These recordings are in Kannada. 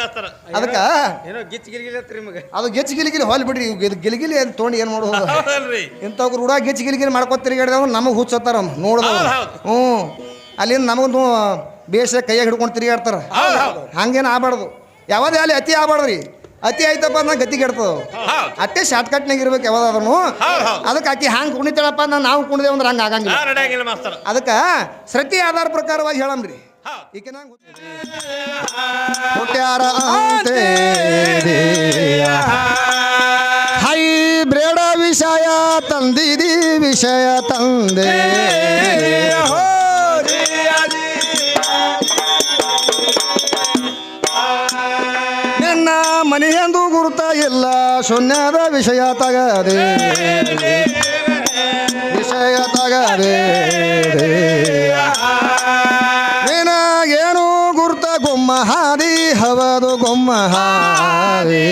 ಮಾಸ್ತರ ಅದಕ್ಕ ಏನೋ ಗಿಚ್ ಗಿರ್ಗಿಲತ್ರಿ ನಿಮಗೆ. ಅದು ಗೆಚ್ಚ ಗಿಲಿಗಿಲಿ ಹೊಲ್ ಬಿಡ್ರಿ. ಗಿಲಿಗಿಲಿ ಅಂತ ತೊಗೊಂಡು ಏನು ಮಾಡೋದು? ಹೌದಲ್ರಿ. ಇಂಥವ್ರು ರೂಢ ಗಿಚ್ಚ ಗಿಲಿಗಿಲಿ ಮಾಡ್ಕೊತ ತಿರುಗಾಡಿದವ್ ನಮಗೆ ಹುಚ್ಚತ್ತಾರ ನೋಡಿದವ್ ಹೌದ್ ಹೌದ್. ಹ್ಞೂ. ಅಲ್ಲಿಂದ ನಮಗೂ ಬೇಸ ಕೈಯಾಗ ಹಿಡ್ಕೊಂಡು ತಿರುಗಾಡ್ತಾರ. ಹೌದ್ ಹೌದ್. ಹಂಗೇನು ಆಗ್ಬಾರ್ದು. ಯಾವ್ದೇ ಅಲ್ಲಿ ಅತಿ ಆಗ್ಬಾರ್ದ್ರಿ. ಅತಿ ಆಯ್ತಪ್ಪ ಅಂದ್ರೆ ಗತಿ ಕೆಡ್ತದ ಹೌದ್. ಅಟ್ಟೆ ಶಾರ್ಟ್ಕಟ್ನಾಗ ಇರ್ಬೇಕು ಯಾವ್ದಾದ್ರು ಹೌದ್ ಹೌದ್. ಅದಕ್ಕೆ ಆಕಿ ಹಂಗೆ ಕುಣಿತಾಳಪ್ಪ ಅಂದ್ರೆ ನಾವು ಕುಣಿದೇವಂದ್ರೆ ಹಂಗೆ ಆಗಂಗಿಲ್ಲ. ಮಾಸ್ತರ. ಅದಕ್ಕೆ ಸೃತಿ ಆಧಾರ ಪ್ರಕಾರವಾಗಿ ಹೇಳಮ್ರಿ ಈಕೆ ನಂಗೆ ಹುಟ್ಟ್ಯಾರ ಹೈ ಬ್ರೇಡ ವಿಷಯ ತಂದಿದಿ ವಿಷಯ ತಂದೆ ನಿನ್ನ ಮನೆಯಂದು ಗುರುತ ಇಲ್ಲ ಶೂನ್ಯದ ವಿಷಯ ತಗದೆ ವಿಷಯ ತಗದೆ ಗುಮ್ಮ ಹಾದಿ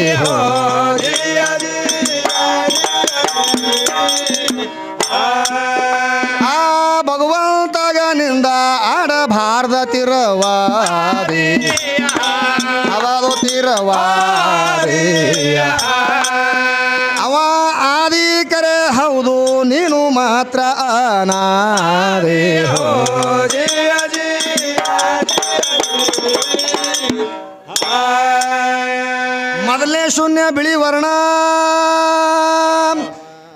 ಆ ಭಗವಂತಗ ನಿಂದ ಆಡಬಾರ್ದ ತಿರವಾದಿ ಅವದು ತಿರವಾದಿ ಅವ ಆದಿ ಕರೆ ಹೌದು, ನೀನು ಮಾತ್ರ ಅನಾದಿ. ಮೊದಲನೇ ಶೂನ್ಯ ಬಿಳಿ ವರ್ಣ.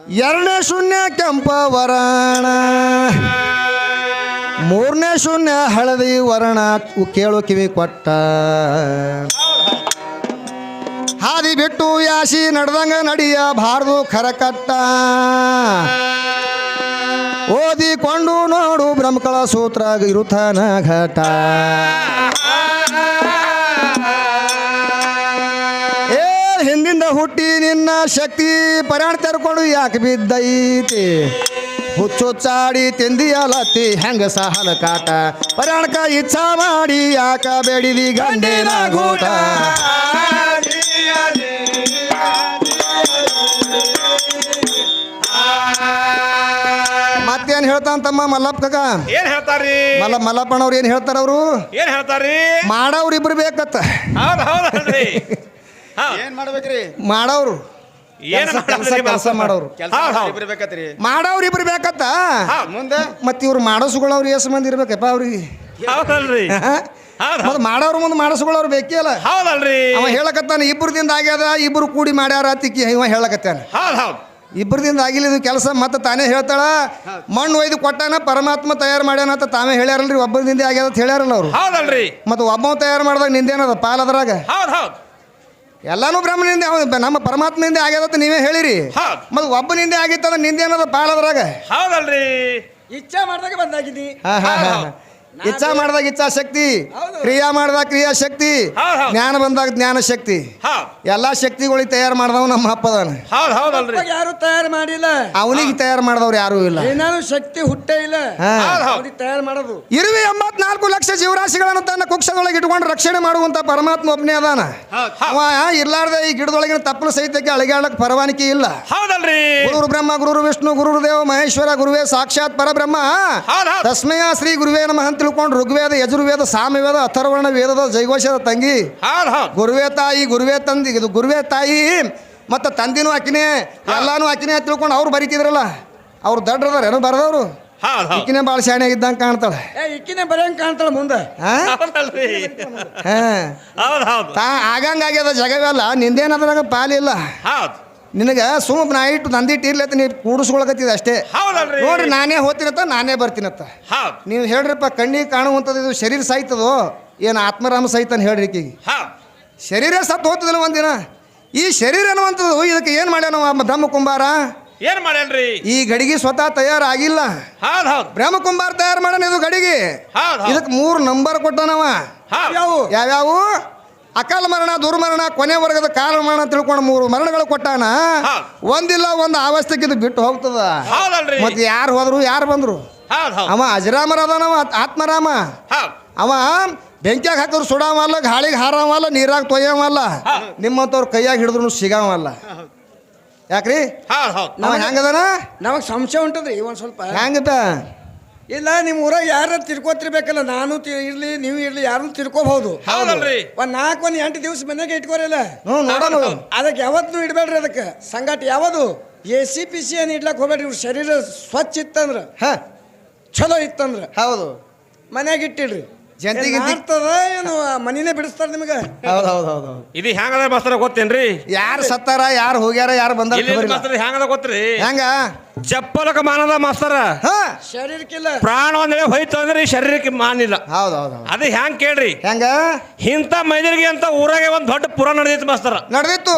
ಎರಡನೇ ಶೂನ್ಯ ಕೆಂಪ ವರ್ಣ. ಮೂರನೇ ಶೂನ್ಯ ಹಳದಿ ವರ್ಣ. ಕೇಳು ಕಿವಿ ಕೊಟ್ಟ. ಹಾದಿ ಬಿಟ್ಟು ಯಾಸಿ ನಡೆದಂಗ ನಡಿಯ ಬಾರ್ದು ಖರಕಟ್ಟ ಓದಿಕೊಂಡು ನೋಡು ಬ್ರಹ್ಮಕಳ ಸೂತ್ರ ಇರುತ್ತಾನ ಘಟ. ಹುಟ್ಟಿ ನಿನ್ನ ಶಕ್ತಿ ಪರಾಣ ತೆರ್ಕೊಂಡು ಯಾಕೆ ಬಿದ್ದೈತಿ? ಹುಚ್ಚು ಚಾಡಿ ತಿಂದಿಯಲತ್ತಿ ಹೆಂಗ ಸಹನ ಕಾಟ? ಪರಾಣಕ ಇಚ್ಛಾ ಮಾಡಿ ಯಾಕ ಬೇಡಿದಿ ಗಂಡೇನ ಗೂಟ? ಮತ್ತೇನ್ ಹೇಳ್ತಾನ ತಮ್ಮ ಮಲ್ಲಪ್ಪ ಕಗ ಏನ್ ಹೇಳ್ತಾರ್ರಿ? ಮಲ್ಲ ಮಲ್ಲಪ್ಪನವ್ರು ಏನ್ ಹೇಳ್ತಾರ ಅವರು? ಏನ್ ಹೇಳ್ತಾರ್ರಿ? ಮಾಡವ್ರಿಬ್ರು ಬೇಕತ್ತ. ಹೌದ್ ಹೌದ್ರಿ. ಹೌದ್ ಏನ್ ಮಾಡ್ಬೇಕ್ರಿ? ಮಾಡವ್ರು. ಏನ್ ಕೆಲ್ಸ- ಕೆಲ್ಸ-? ಮಾಡೋರು. ಕೆಲಸ ಮಾಡವ್ರು. ಇಬ್ರು ಬೇಕತ್ತ? ಮುಂದೆ? ಮತ್ ಇವ್ರು ಮಾಡಸುಗಳವ್ರು ಎಷ್ಟು ಮಂದಿ ಇರ್ಬೇಕಪ್ಪ ಅವ್ರಿಗೆ? ಹೌದಲ್ರಿ. ಮಾಡೋರು ಮುಂದೆ ಮಾಡಸುಗಳವ್ರು ಬೇಕೇ ಅಲ್ಲ ಹೌದಲ್ರಿ. ಅವ ಹೇಳಕತ್ತಾನ ಇಬ್ಬರದಿಂದ ಆಗ್ಯದ ಇಬ್ರು ಕೂಡಿ ಮಾಡ್ಯಾರ ತಿಕ್ಕಿ ಇವ ಹೇಳಕತ್ತಾನ. ಹೌದು ಹೌದು. ಇಬ್ಬರದಿಂದ ಆಗಿಲ್ಲ ಇದು ಕೆಲಸ ಮತ್ತೆ ತಾನೇ ಹೇಳ್ತಾಳ ಮಣ್ಣು ಒಯ್ದು ಕೊಟ್ಟಾನ ಪರಮಾತ್ಮ ತಯಾರು ಮಾಡ್ಯಾನ ಅಂತ ತಾವೇ ಹೇಳ್ಯಾರಲ್ರಿ ಒಬ್ಬರಿಂದ ಆಗ್ಯದ ಅಂತ ಹೇಳ್ಯಾರಲ್ಲ ಅವ್ರು. ಹೌದಲ್ರಿ. ಮತ್ತೆ ಒಬ್ಬ ತಯಾರು ಮಾಡಿದಾಗ ನಿಂದೇನದ ಪಾಲದ್ರಾಗ ಹೌದು ಹೌದ್. ಎಲ್ಲಾನು ಬ್ರಹ್ಮನಿಂದ ನಮ್ಮ ಪರಮಾತ್ಮನಿಂದ ಆಗ್ಯದಂತ ನೀವೇ ಹೇಳಿರಿ. ಹೌದ್. ಮತ್ತೆ ಒಬ್ಬನಿಂದ ಆಗಿತ್ತಂದ್ರೆ ನಿಂದೇನದ ಪಾಲದ್ರಾಗ ಹೌದಲ್ರಿ. ಇಚ್ಛಾ ಮಾಡ್ದಾಗ ಬಂದಾಗಿದ್ದಿ. ಇಚ್ಛಾ ಮಾಡಿದಾಗ ಇಚ್ಛಾ ಶಕ್ತಿ ಕ್ರಿಯಾ ಮಾಡಿದಾಗ ಕ್ರಿಯಾ ಶಕ್ತಿ. ಜ್ಞಾನ ಬಂದಾಗ ಜ್ಞಾನ ಶಕ್ತಿ. ಎಲ್ಲಾ ಶಕ್ತಿಗಳಿಗೆ ತಯಾರು ಮಾಡಿದವ್ ನಮ್ಮ ಹೌದಲ್ರಿ ಯಾರು ತಯಾರು ಮಾಡಿಲ್ಲ. ಅವನಿಗೆ ತಯಾರು ಮಾಡಿದವ್ರು ಯಾರು ಇಲ್ಲ. ಏನಾದ್ರು ಶಕ್ತಿ ಹುಟ್ಟೇ ಇಲ್ಲ. ತಯಾರು ಮಾಡೋದು. ಇರುವೆ ಎಂಬತ್ನಾಲ್ಕು ಲಕ್ಷ ಜೀವರಾಶಿಗಳನ್ನು ತನ್ನ ಕುಕ್ಷದೊಳಗೆ ಇಟ್ಕೊಂಡು ರಕ್ಷಣೆ ಮಾಡುವಂತ ಪರಮಾತ್ಮ ಒಬ್ಬನೇ ಅದಾನ. ಅವ ಇರ್ಲಾರ್ದೆ ಈ ಗಿಡದೊಳಗಿನ ತಪ್ಪಲು ಸಹಿತಕ್ಕೆ ಅಳಿಗಾಡಕ್ ಪರವಾನಗಿ ಇಲ್ಲ. ಹೌದಲ್ರಿ ಗುರು ಬ್ರಹ್ಮ ಗುರು ವಿಷ್ಣು ಗುರುದೇವ ಮಹೇಶ್ವರ ಗುರುವೇ ಸಾಕ್ಷಾತ್ ಪರಬ್ರಹ್ಮ. ತಸ್ಮಯ ಶ್ರೀ ಗುರುವೇ ನಮಃ ಅಂತ ತಿಳ್ಕೊಂಡು ಋಗ್ವೇದ ಯಜುರ್ವೇದ ಸಾಮವೇದ ಅಥರ್ವಣ ವೇದದ ಜೈಘೋಷದ ತಂಗಿ. ಗುರುವೇ ತಾಯಿ ಗುರುವೇ ತಂದಿ ಇದು ಗುರುವೇ ತಾಯಿ ಮತ್ತು ತಂದಿನೂ ಆಕಿನೇ ಎಲ್ಲಾನು ಆಕಿನೇ ಅಂತ ತಿಳ್ಕೊಂಡು ಅವ್ರು ಬರಿತಿದ್ರಲ್ಲ. ಅವ್ರು ದಡ್ರದಾರ ಏನೋ ಬರದವ್ರು. ಈಕಿನೇ ಭಾಳ ಶಾಣೆ ಇದ್ದಂಗೆ ಕಾಣ್ತಾಳೆ. ಏ ಇಕ್ಕಿನೇ ಬರೆಯಂಗ್ ಕಾಣ್ತಾಳೆ ಮುಂದೆ. ಹಾ. ಹಾ ಆಗಂಗಾಗ್ಯದ ಜಗವೆಲ್ಲ ನಿಂದೇನದ್ರಾಗ ಪಾಲಿಲ್ಲ ಹೌದ್. ನಿನಗೆ ಸುಮ್ಮ ನಾ ಇಟ್ಟು ನಂದಿಟ್ಟು ಇರ್ಲತ್ತ ನೀವು ಕೂಡಿಸ್ಕೊಳಕತ್ತಿದ ಅಷ್ಟೇ. ಹೌದಲ್ರಿ. ನೋಡ್ರಿ ನಾನೇ ಹೋಗ್ತೀನತ್ತ ನಾನೇ ಬರ್ತೀನತ್ತ. ಹೌದು. ನೀವು ಹೇಳ್ರಿಪ್ಪ ಕಣ್ಣಿಗೆ ಕಾಣುವಂಥದ್ದು ಇದು ಶರೀರ ಸಾಯ್ತದೋ ಏನು ಆತ್ಮರಾಮ ಸಹಿತನ ಹೇಳ್ರಿ ಈಕಿಗೆ. ಶರೀರ ಸತ್ತು ಹೋಗ್ತದಿಲ್ಲ ಒಂದಿನ. ಈ ಶರೀರ ಅನ್ನುವಂಥದ್ದು ಇದಕ್ಕೆ ಏನು ಮಾಡ್ಯಾನ ಬ್ರಹ್ಮ ಕುಂಬಾರ ಏನ್ ಮಾಡ್ಯಾನ್ರಿ? ಈ ಗಡಿಗೆ ಸ್ವತಃ ತಯಾರಾಗಿಲ್ಲ. ಆಗಿಲ್ಲ ಹೌದ್. ಬ್ರಹ್ಮ ಕುಂಬಾರ ತಯಾರು ಮಾಡ್ಯಾನ ಇದು ಗಡಿಗೆ. ಹೌದ್ ಇದಕ್ಕೆ ಮೂರು ನಂಬರ್ ಕೊಟ್ಟನವ. ಯಾವ್ಯಾವು? ಅಕಾಲ ಮರಣ ದುರ್ಮರಣ ಕೊನೆ ವರ್ಗದ ಕಾಲ ಮರಣ ತಿಳ್ಕೊಂಡು ಮೂರು ಮರಣಗಳು ಕೊಟ್ಟಾನ ಒಂದಿಲ್ಲ ಒಂದು ಅವಸ್ಥೆಗೆ ಇದು ಬಿಟ್ಟು ಹೋಗ್ತದ. ಹೌದಲ್ರಿ. ಮತ್ತೆ ಯಾರು ಹೋದ್ರು ಯಾರು ಬಂದ್ರು? ಅವ ಅಜರಾಮರ ಅದಾನವ ಆತ್ಮರಾಮ. ಹೌದ್ ಅವ ಬೆಂಕಿಯಾಗ ಹಾಕಿದ್ರು ಸುಡಾವಲ್ಲ ಗಾಳಿಗೆ ಹಾರವಲ್ಲ ನೀರಾಗ ತೊಯ್ಯವಲ್ಲ ನಿಮ್ಮಂತವ್ರು ಕೈಯಾಗ ಹಿಡಿದ್ರು ಸಿಗಾವಲ್ಲ. ಯಾಕ್ರಿ? ಹೌದ್ ಹೆಂಗದನ? ನಮಗ್ ಸಂಶಯ ಉಂಟದ್ರಿ ಒಂದ್ ಸ್ವಲ್ಪ. ಹೆಂಗದ? ಇಲ್ಲ ನಿಮ್ಮ ಊರ ಯಾರು ತಿರ್ಕೋತಿರ್ಬೇಕಲ್ಲ ನಾನು ತಿ- ಇರ್ಲಿ ನೀವು ಇರ್ಲಿ ಯಾರು ತಿರ್ಕೋಬಹುದು. ಹೌದಲ್ರಿ. ಒಂದ್ ನಾಲ್ಕು ಒಂದ್ ಎಂಟು ದಿವಸ ಮನೆಗೆ ಇಟ್ಕೋರಿಲ್ಲ. ಹ್ಞೂ ನೋಡೋಣ ಅದಕ್ಕೆ ಯಾವತ್ತೂ ಇಡಬೇಡ್ರಿ ಅದಕ್ಕೆ. ಸಂಗಾಟ ಯಾವುದು? ಎ ಸಿ ಪಿ ಸಿ ಏನು ಇಡ್ಲಕ್ ಹೋಗ್ಬೇಡ್ರಿ ಇವ್ರ ಶರೀರ ಸ್ವಚ್ಛ ಇತ್ತಂದ್ರ. ಹಾಂ. ಚಲೋ ಇತ್ತಂದ್ರ. ಹೌದು. ಮನೆಗೆ ಇಟ್ಟಿಡ್ರಿ. ಜಂತಿ ಗಿಂತಿ- ಮಾಡ್ತದ? ಏನು ಆ ಮನಿನೇ ಬಿಡಿಸ್ತಾರ ನಿಮಗೆ? ಹೌದು ಹೌದು ಹೌದು ಹೌದು ಇದು ಹೆಂಗದ ಮಾಸ್ತರ ಗೊತ್ತೇನ್ರಿ? ಯಾರು ಸತ್ತಾರ ಯಾರು ಹೋಗ್ಯಾರ ಯಾರು ಬಂದಾರ ಇಲ್ಲಿ ಖಬರಿಲ್ಲ. ಮಾಸ್ತರ ಹೆಂಗದ ಗೊತ್ತ್ರಿ? ಹೆಂಗ? ಚಪ್ಪಲಕ ಮಾನದ ಮಾಸ್ತಾರ ಹಾ. ಶರೀರಕ್ಕಿಲ್ಲ. ಪ್ರಾಣ ಒಂದೇ ಹೋಯ್ತು ಅಂದ್ರೆ ಈ ಶರೀರಕ್ಕೆ ಮಾನಿಲ್ಲ. ಹೌದು ಹೌದು ಹೌದು ಅದು ಹೆಂಗ್ ಕೇಳ್ರಿ? ಹೆಂಗ? ಇಂಥ ಮೈದರಿಗೆ ಅಂತ ಊರಾಗೆ ಒಂದು ದೊಡ್ಡ ಪುರಾಣ ನಡೆದಿತ್ತು ಮಾಸ್ತಾರ ನಡೆದಿತ್ತು.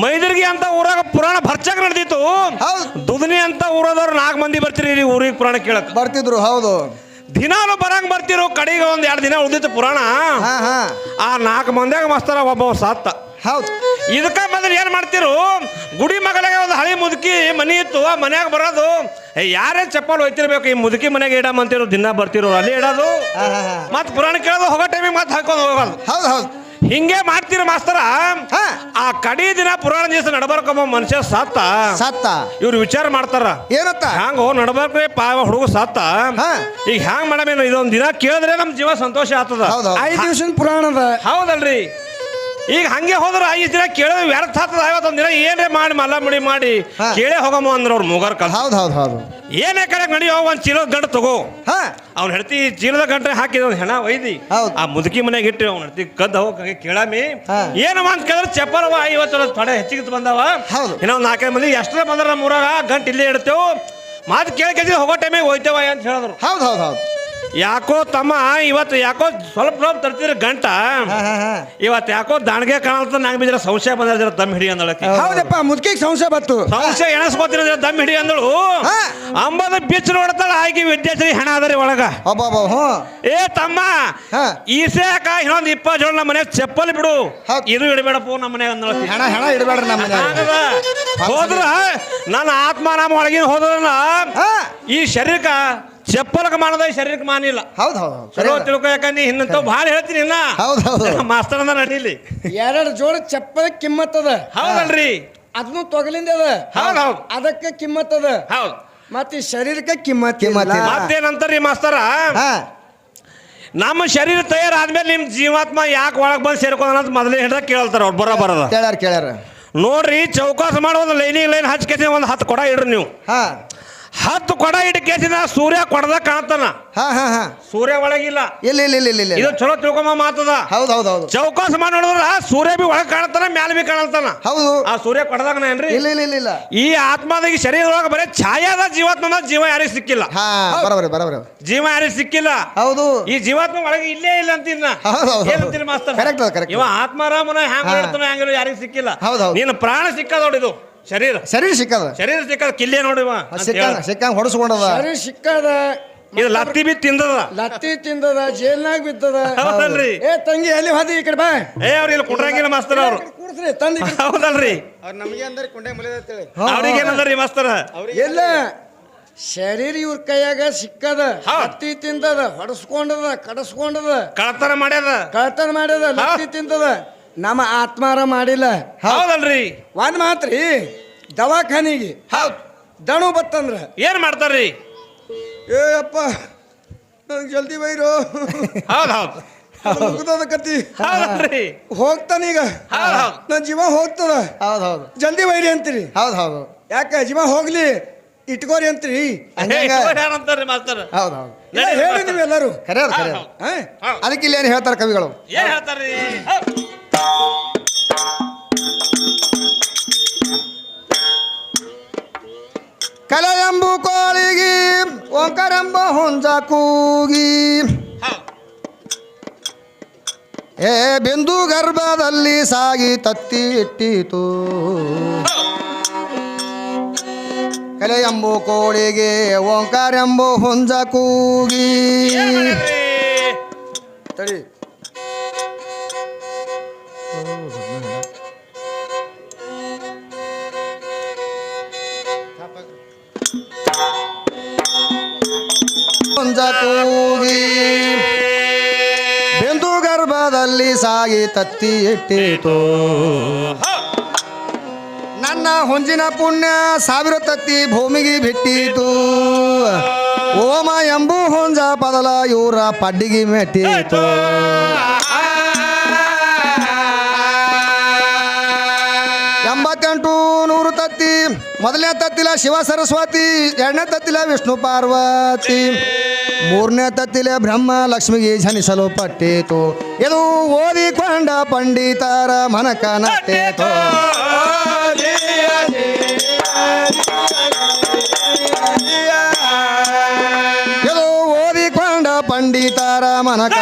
ಮೈದರ್ಗಿ ಅಂತ ಊರಾಗ ಪುರಾಣ ಭರ್ಚಾಗ ನಡೆದಿತ್ತು. ಹೌದು. ದುದನಿ ಅಂತ ಊರದವ್ರು ನಾಲ್ಕು ಮಂದಿ ಬರ್ತೀರಿ ಈ ಊರಿಗೆ ಪುರಾಣ ಕೇಳಕ್. ಬರ್ತಿದ್ರು ಹೌದು. ದಿನಾಲು ಬರಂಗ್ ಬರ್ತಿರು ಕಡೆಗೆ ಒಂದ್ ಎರಡು ದಿನ ಉಳಿದಿತ್ತು ಪುರಾಣ. ಹಾ ಹಾ. ಆ ನಾಲ್ಕು ಮಂದಿಯಾಗ ಮಸ್ತಾರ ಒಬ್ಬ ಸತ್ತ. ಹೌದು. ಇದಕ್ಕ ಮೊದಲು ಏನ್ ಮಾಡ್ತಿರು ಗುಡಿ ಮಗಳಿಗೆ ಒಂದು ಹಳಿ ಮುದುಕಿ ಮನಿ ಇತ್ತು ಆ ಮನ್ಯಾಗ ಬರೋದು ಏ, ಯಾರೇ ಚಪ್ಪಲ್ ಹೋಯ್ತಿರ್ಬೇಕು ಈ ಮುದುಕಿ ಮನೆಗೆ ಇಡಮ್ ಅಂತಿರೋ ದಿನ ಬರ್ತಿರೋ ಅಲ್ಲಿ ಇಡೋದು. ಮತ್ ಪುರಾಣ ಕೇಳೋದು ಹೋಗೋ ಟೈಮಿಗೆ ಮತ್ತೆ ಹಾಕೊಂಡು ಹೋಗೋದು ಹೌದು ಹೌದು. ಹಿಂಗೆ ಮಾಡ್ತೀರಿ ಮಾಸ್ತರ. ಹಾ. ಆ ಕಡಿ ದಿನ ಪುರಾಣ ದಿವಸ ನಡಬರ್ಕೊಮ್ಮ ಮನುಷ್ಯ ಸತ್ತ. ಸತ್ತ. ಇವ್ರು ವಿಚಾರ ಮಾಡ್ತಾರ. ಏನತ್ತ? ಹ್ಯಾಂಗ ಹೋ ಪಾವ ಹುಡುಗ ಸತ್ತ. ಹಾ. ಈಗ ಹ್ಯಾಂಗ ಮಾಡಮೇನು ಇದೊಂದ್ ದಿನ ಕೇಳಿದ್ರೆ ನಮ್ ಜೀವ ಸಂತೋಷ ಆಗ್ತದ. ಹೌದು. ಐದು ದಿವಸದ ಪುರಾಣದ. ಹೌದಲ್ರಿ. ಈಗ ಹಂಗೆ ಹೋದ್ರ ಐದು ದಿನ ಕೇಳೋ ವ್ಯರ್ಥ ಆಗ್ತದ. ಐವತ್ತೊಂದು ದಿನ ಏನೇ ಮಾಡಿ ಮಲ್ಲ ಮುಡಿ. ಮಾಡಿ ಕೇಳೇ ಹೋಗಮ್ಮ ಅಂದ್ರೆ ಅವ್ರ ಮುಗರ್ ಕಲ್ ಹೌದು ಹೌದು ಹೌದು. ಏನೇ ಕಡೆ ನಡೆಯೋ ಒಂದ್ ಚೀಲದ ಗಂಟು ತಗೋ. ಹಾ. ಅವ್ನ ಹೆಡ್ತಿ ಚೀಲದ ಗಂಟೆ ಹಾಕಿದ ಒಂದ್ ಹೆಣ ಒಯ್ದಿ. ಹೌದು. ಆ ಮುದುಕಿ ಮನೆಗೆ ಇಟ್ಟು ಅವ್ನ ಹೆಡ್ತಿ ಕದ್ದ ಹೋಗಿ ಕೇಳಾಮಿ. ಹಾ. ಏನವ ಅಂತ ಕೇಳಿದ್ರೆ ಚಪ್ಪರವ ಐವತ್ತು ತೊಡೆ ಹೆಚ್ಚಿಗೆ ಬಂದವ. ಹೌದು. ಇನ್ನೊಂದು ನಾಲ್ಕೈದು ಮಂದಿ ಎಷ್ಟರ ಬಂದ್ರ ನಮ್ಮ ಊರಾಗ ಗಂಟು ಇಲ್ಲೇ ಇಡ್ತೇವು. ಮಾತು ಕೇಳಿ ಕೇಳಿ ಹೋಗೋ ಟೈಮಿಗೆ ಹೋಯ್ತೇವ ಅಂತ ಹೇಳಿದ್ರು. ಹೌದು ಹೌದು ಹೌದು. ಯಾಕೋ ತಮ್ಮ ಇವತ್ತು ಯಾಕೋ ಸ್ವಲ್ಪ ಸ್ವಲ್ಪ ತರ್ತೀರಿ ಗಂಟ. ಇವತ್ತು ಯಾಕೋ ದಾಣಿಗೆ ಕಾಣಲ್ತ ನಂಗೆ ಬಿದ್ರೆ ಸಂಶಯ ಬಂದಿರ ದಮ್ ಹಿಡಿ ಅಂದಳಕ್ಕೆ. ಹೌದು. ಹೌದಪ್ಪ ಮುದುಕಿಗೆ ಸಂಶಯ ಬತ್ತು ಸಂಶಯ ಎಣಸ್ಕೋತಿರ ದಮ್ ಹಿಡಿ ಅಂದಳು. ಅಂಬದ ಬಿಚ್ಚು ನೋಡ್ತಾಳ ಆಗಿ ವಿದ್ಯಾರ್ಥಿ ಹೆಣ ಅದರಿ ಒಳಗ. ಏ ತಮ್ಮ ಈಸೇಕ ಇನ್ನೊಂದು ಇಪ್ಪತ್ತು ಜೋಳ ನಮ್ಮ ಮನೆ ಚಪ್ಪಲ್ ಬಿಡು. ಇದು ಇದು ಇಡಬೇಡಪ್ಪ ನಮ್ಮ ಮನೆ ಅಂದಳ ಹೆಣ ಹೆಣ ಇಡಬೇಡ ನಮ್ಮ. ಹೋದ್ರ ನನ್ನ ಆತ್ಮ ನಮ್ಮ ಒಳಗಿನ ಹೋದ್ರ ಈ ಶರೀರಕ್ಕ ಚಪ್ಪಲಕ ಮಾಡದ ಶರೀರಕ್ಕೆ ಮಾನಿಲ್ಲ ಹೌದು ಹೌದು ಹೌದು. ಚಲೋ ತಿಳ್ಕೊ ಯಾಕಂದ್ರೆ ಇನ್ನಂತವ್ ಭಾಳ ಹೇಳ್ತೀನಿ ಇನ್ನ. ಹೌದು ಹೌದು ಮಾಸ್ತರ್ ಅಂದ ನಡೀಲಿ ಎರಡು ಜೋಡ ಚಪ್ಪಲ ಕಿಮ್ಮತ್ತದ ಹೌದಲ್ರಿ. ಅದನ್ನು ತೊಗಲಿಂದ ಅದ. ಹೌದು ಹೌದು. ಅದಕ್ಕೆ ಕಿಮ್ಮತ್ತದ ಹೌದು. ಮತ್ತೆ ಈ ಶರೀರಕ್ಕೆ ಕಿಮ್ಮತ್. ಇಲ್ಲ. ಮತ್ತೇನಂತಾರ್ರಿ ಮಾಸ್ತರ? ಹಾ. ನಮ್ಮ ಶರೀರ ತಯಾರಾದ್ಮೇಲೆ ನಿಮ್ ಜೀವಾತ್ಮ ಯಾಕೆ ಒಳಗೆ ಬಂದು ಸೇರ್ಕೊಂಡ ಅಂತ ಮೊದಲೇ ಹಿಡ್ದ ಕೇಳ್ತಾರ ಅವ್ರು ಬರೋ ಬರೋದ ಕೇಳ್ಯಾರ ಕೇಳ್ಯಾರ. ನೋಡ್ರಿ ಚೌಕಾಸ ಮಾಡಿ ಒಂದು ಲೈನಿಗೆ ಲೈನ್ ಹಚ್ಕೇತಿ ಒಂದು ಹತ್ತು ಕೊಡ ಇಡ್ರಿ ನೀವು. ಹಾ. ಹತ್ತು ಕೊಡ ಇಡ್ಕೇಸಿನ ಸೂರ್ಯ ಕೊಡದ ಕಾಣ್ತಾನ. ಹಾ ಹಾ ಹಾ. ಸೂರ್ಯ ಒಳಗಿಲ್ಲ. ಇಲ್ಲ ಇಲ್ಲ ಇಲ್ಲ ಇಲ್ಲ ಇಲ್ಲ. ಇದು ಚಲೋ ತಿಳ್ಕೊಂಬ ಮಾತದ. ಹೌದು ಹೌದು ಹೌದು. ಚೌಕಾಸ ಮಾಡಿ ನೋಡಿದ್ರ ಸೂರ್ಯ ಬಿ ಒಳಗ್ ಕಾಣ್ತಾನ ಮ್ಯಾಲ ಬಿ ಕಾಣ್ತಾನ. ಹೌದು. ಆ ಸೂರ್ಯ ಕೊಡದಾಗ ಏನ್ರಿ? ಇಲ್ಲ ಇಲ್ಲ ಇಲ್ಲ ಇಲ್ಲ. ಈ ಆತ್ಮದಾಗ ಶರೀರದೊಳಗೆ ಬರೀ ಛಾಯಾದ ಜೀವಾತ್ಮ ಜೀವ ಯಾರಿಗೂ ಸಿಕ್ಕಿಲ್ಲ. ಹಾ ಬರೋಬರಿ ಬರೋಬರಿ. ಜೀವ ಯಾರಿಗೂ ಸಿಕ್ಕಿಲ್ಲ. ಹೌದು. ಈ ಜೀವಾತ್ಮ ಒಳಗೆ ಇಲ್ಲೇ ಇಲ್ಲ ಅಂತಿನ್ನ ಹೌದು, ಹೌದು, ಏನಂತೀರಿ ಮಾಸ್ತರ್? Correct ಅದು, ಇವ ಆತ್ಮಾರಾಮನ ಹ್ಯಾಂಗ್. ಮಾಡ್ತಾನೋ ಹ್ಯಾಂಗಿರೋ ಯಾರಿಗೂ ಸಿಕ್ಕಿಲ್ಲ. ಹೌದು, ಹೌದು. ನೀನು ಪ್ರಾಣ ಸಿಕ್ಕದ ನೋಡಿದು ಶರೀರ. ಶರೀರ ಸಿಕ್ಕದ. ಶರೀರ ಸಿಕ್ಕದ ಕಿಲ್ಲೆ ನೋಡಿವ ಸಿಕ್ಕಂಗ ಹೊಡಸ್ಕೊಂಡದ. ಶರೀರ ಸಿಕ್ಕದ ಇದು ಲತ್ತಿ ಬಿ ತಿಂದದ. ಲತ್ತಿ ತಿಂದದ ಜೇಲ್ನಾಗ ಬಿದ್ದದ ಹೌದಲ್ರಿ. ಏ ತಂಗಿ ಎಲ್ಲಿ ಹೋದಿ ಈ ಕಡೆ ಬಾ. ಏ ಅವ್ರು ಇಲ್ಲಿ ಕುಟ್ರಂಗಿಲ್ಲ ಮಾಸ್ತರ ಅವ್ರು. ಕೂಡ್ಸ್ರಿ ತಂದಿ ಹೌದಲ್ರಿ. ನಮಗೆ ಅಂದ್ರೆ ಕುಂಡೆ ಮುಲಿದತ್ತೇಳಿ ಅವ್ರಿಗೆ ಏನಂದ್ರಿ ಮಾಸ್ತರ? ಇಲ್ಲ ಶರೀರ ಇವ್ರ ಕೈಯಾಗ ಸಿಕ್ಕದ ಹತ್ತಿ ತಿಂದದ ಹೊಡಸ್ಕೊಂಡದ ಕಡಸ್ಕೊಂಡದ. ಕಳತನ ಮಾಡ್ಯದ. ಕಳತನ ಮಾಡ್ಯದ ಲತ್ತಿ ತಿಂದದ. ನಮ್ಮ ಆತ್ಮಾರ ಮಾಡಿಲ್ಲ. ಹೌದಲ್ರಿ. ಒಂದ್ ಮಾತ್ರಿ ದವಾಖಾನಿಗೆ ಹೌದು. ದಣು ಬತ್ತಂದ್ರ. ಏನ್ ಮಾಡ್ತಾರ್ರಿ? ಏ ಅಪ್ಪ ನಂಗೆ ಜಲ್ದಿ ಬೈರು ಹೌದು ಹೌದ್. ಮುಗ್ದದ ಹೌದಲ್ರಿ. ಹೋಗ್ತಾನೀಗ ಹೌದ್ ಹೌದ್. ನನ್ನ ಜೀವ ಹೋಗ್ತದ. ಹೌದು ಹೌದು. ಜಲ್ದಿ ಬೈರಿ ಅಂತೀರಿ. ಹೌದು ಹೌದು ಯಾಕ ಜೀವ ಹೋಗ್ಲಿ ಇಟ್ಕೋರಿ ಅಂತೀರಿ. ಮಾಸ್ತರ್? ಹೌದು ಹೌದು. ಇಲ್ಲ, ಹೇಳಿ ನೀವು ಎಲ್ಲರೂ. ಖರೆ ಅದು ಅದು. ಅದಕ್ಕೆ ಇಲ್ಲಿ ಏನು ಹೇಳ್ತಾರೆ ಕವಿಗಳು? ಏನ್ ಹೇಳ್ತಾರ್ರಿ? ಹೌದ್. ಕಲೆ ಕೋಳಿಗೆ ಓಂಕರೆಂಬ ಹುಂಜ ಕೂಗಿ. ಏ ಬಿಂದು ಗರ್ಭದಲ್ಲಿ ಸಾಗಿ ತತ್ತಿ ಇಟ್ಟಿತು. ಕಲೆಯಂಬು ಕೋಳಿಗೆ ಓಂಕಾರೆಂಬು ಹುಂಜ ಕೂಗಿ. ತಡಿ. ಹುಂಜ ಕೂಗಿ ಬಿಂದು ಗರ್ಭದಲ್ಲಿ ಸಾಗಿ ತತ್ತಿ ಇಟ್ಟಿತು. ನನ್ನ ಹೊಂಜಿನ ಪುಣ್ಯ ಸಾವಿರ ತತ್ತಿ ಭೂಮಿಗೆ ಬಿಟ್ಟಿತು. ಓಮ ಎಂಬು ಹೊಂಜ ಪದಲ ಇವರ ಪಡ್ಡಿಗೆ ಮೆಟ್ಟಿತು. ಮೊದಲನೇ ತತ್ತಿಲ ಶಿವ ಸರಸ್ವತಿ, ಎರಡನೇ ತತ್ತಿಲ ವಿಷ್ಣು ಪಾರ್ವತಿ, ಮೂರನೇ ತತ್ತಿಲೆ ಬ್ರಹ್ಮ ಲಕ್ಷ್ಮಿಗೆ ಜನಿಸಲು ಪಟ್ಟಿತು. ಇದು ಓದಿಕೊಂಡ ಪಂಡಿತರ ಮನಕ ನಟ್ಟೇತು ಇದು ಓದಿಕೊಂಡ ಪಂಡಿತರ ಮನಕ